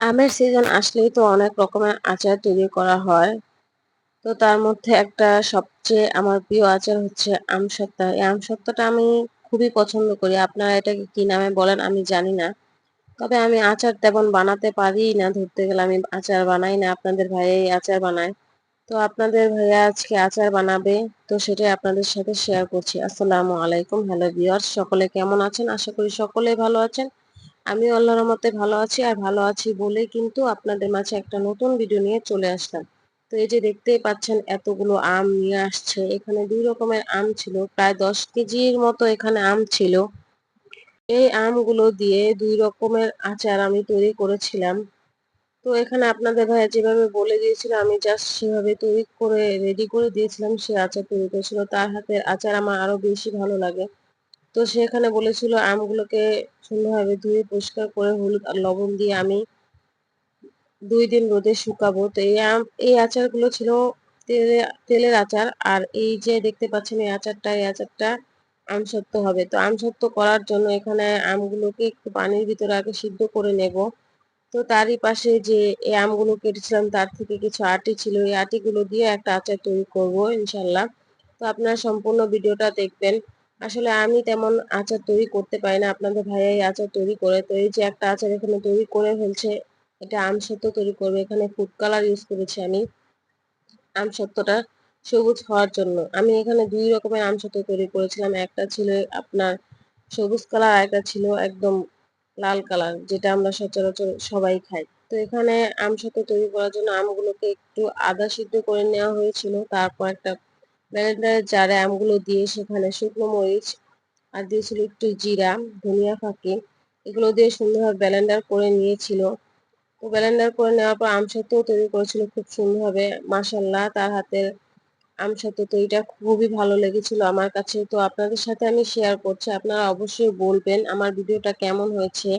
আমের সিজন আসলেই তো অনেক রকমের আচার তৈরি করা হয়। তো তার মধ্যে একটা সবচেয়ে আমার প্রিয় আচার হচ্ছে আমসত্ত্বা। এই আমসত্ত্বাটা আমি খুবই পছন্দ করি। আপনারা এটাকে কি নামে বলেন আমি জানি না। তবে আমি আচার তেমন বানাতে পারি না, ধরতে গেলে আমি আচার বানাই না। আপনাদের ভাইয়াই আচার বানায়। তো আপনাদের ভাইয়া আজকে আচার বানাবে। তো সেটাই আপনাদের সাথে শেয়ার করছি। আসসালামু আলাইকুম। হ্যালো ভিউয়ার্স সকলে কেমন আছেন? আশা করি সকলেই ভালো আছেন। আমিও আল্লাহর রহমতে ভালো আছি আর ভালো আছি বলেই কিন্তু আপনাদের মাঝে একটা নতুন ভিডিও নিয়ে চলে আসলাম। তো এই যে দেখতেই পাচ্ছেন এতগুলো আম নিয়ে আসছে। এখানে দুই রকমের আম ছিল, প্রায় দশ কেজির মতো এখানে আম ছিল। এই আমগুলো দিয়ে দুই রকমের আচার আমি তৈরি করেছিলাম। তো এখানে আপনাদের ভাইয়া যেভাবে বলে দিয়েছিল, আমি জাস্ট সেভাবে তৈরি করে রেডি করে দিয়েছিলাম, সে আচার তৈরি করেছিল। তার হাতের আচার আমার আরও বেশি ভালো লাগে। তো সেখানে বলেছিল, আমগুলোকে সুন্দরভাবে ধুয়ে পরিষ্কার করে হলুদ আর লবণ দিয়ে আমি দুই দিন রোদে শুকাবো। তো এই আম, এই আচারগুলো ছিল তেলে, তেলের আচার। আর এই যে দেখতে পাচ্ছেন, এই আচারটা এই আচারটা আমসত্ব হবে। তো আমসত্ব করার জন্য এখানে আমগুলোকে একটু পানির ভিতরে আগে সিদ্ধ করে নেব। তো তারই পাশে যে এই আমগুলো কেটেছিলাম, তার থেকে কিছু আটি ছিল। এই আটিগুলো দিয়ে একটা আচার তৈরি করব ইনশাল্লাহ। তো আপনারা সম্পূর্ণ ভিডিওটা দেখবেন। আসলে আমি তেমন আচার তৈরি করতে পারি না। আপনাদের ভাইয়াই আচার তৈরি করে, তো এই যে একটা আচার এখানে তৈরি করে ফেলছে, এটা আমসত্ব তৈরি করবে। এখানে ফুড কালার ইউজ করেছি আমি আমসত্বটা সবুজ হওয়ার জন্য। আমি এখানে দুই রকমের আম আমসত্ব তৈরি করেছিলাম। একটা ছিল আপনার সবুজ কালার আর একটা ছিল একদম লাল কালার যেটা আমরা সচরাচর সবাই খাই। তো এখানে আম আমসত্ব তৈরি করার জন্য আমগুলোকে একটু আদা সিদ্ধ করে নেওয়া হয়েছিল। তারপর একটা ব্লেন্ডারের জারে আমগুলো দিয়ে সেখানে শুকনো মরিচ আর দিয়েছিল একটু জিরা, ধনিয়া ফাঁকি, এগুলো দিয়ে সুন্দরভাবে ব্লেন্ডার করে নিয়েছিল। তো ব্লেন্ডার করে নেওয়ার পর আমসত্ত্ব তৈরি করেছিল খুব সুন্দরভাবে মাসাল্লাহ তার হাতের আমসত্ত্ব তৈরিটা খুবই ভালো লেগেছিল আমার কাছে। তো আপনাদের সাথে আমি শেয়ার করছি, আপনারা অবশ্যই বলবেন আমার ভিডিওটা কেমন হয়েছে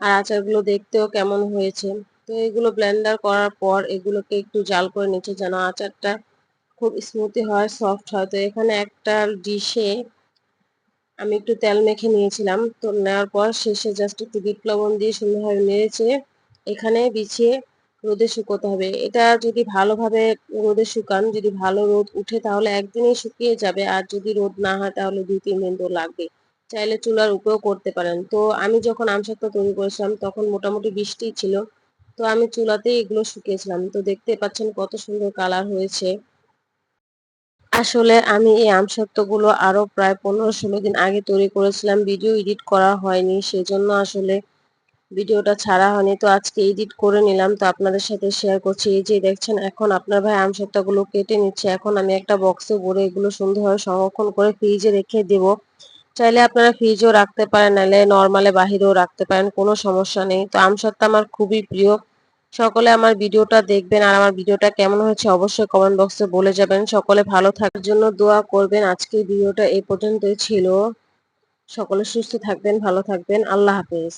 আর আচারগুলো দেখতেও কেমন হয়েছে। তো এগুলো ব্লেন্ডার করার পর এগুলোকে একটু জাল করে নিচ্ছে যেন আচারটা খুব স্মুথি হয় সফট হয়। তো এখানে একটা ডিশে আমি একটু তেল মেখে নিয়েছিলাম। তো নেওয়ার পর শেষে জাস্ট একটু বিট লবণ দিয়ে সুন্দরভাবে নেড়েছে এখানে বিছিয়ে রোদে শুকোতে হবে। এটা যদি ভালোভাবে রোদে শুকান, যদি ভালো রোদ উঠে তাহলে একদিনেই শুকিয়ে যাবে। আর যদি রোদ না হয় তাহলে দুই, তিন দিন তো লাগবে চাইলে চুলার উপরেও করতে পারেন। তো আমি যখন আমসত্ত্ব তৈরি করেছিলাম, তখন মোটামুটি বৃষ্টি ছিল। তো আমি চুলাতেই এগুলো শুকিয়েছিলাম। তো দেখতে পাচ্ছেন কত সুন্দর কালার হয়েছে। আসলে আমি এই আমসত্ত্বগুলো আরও প্রায় পনেরো ষোলো দিন আগে তৈরি করেছিলাম। ভিডিও এডিট করা হয়নি, সেজন্য আসলে ভিডিওটা ছাড়া হয়নি। তো আজকে এডিট করে নিলাম। তো আপনাদের সাথে শেয়ার করছি। এই যে দেখছেন, এখন আপনার ভাই আমসত্ত্বগুলো কেটে নিচ্ছে। এখন আমি একটা বক্সে ভরে এগুলো সুন্দরভাবে সংরক্ষণ করে ফ্রিজে রেখে দেব। চাইলে আপনারা ফ্রিজেও রাখতে পারেন, নাহলে নর্মালে বাহিরেও রাখতে পারেন, কোনো সমস্যা নেই। তো আমসত্ত্ব আমার খুবই প্রিয়। সকলে আমার ভিডিওটা দেখবেন আর আমার ভিডিওটা কেমন হয়েছে অবশ্যই কমেন্ট বক্সে বলে যাবেন। সকলে ভালো থাকার জন্য দোয়া করবেন। আজকের ভিডিওটা এই পর্যন্তই ছিল। সকলে সুস্থ থাকবেন, ভালো থাকবেন। আল্লাহ হাফেজ।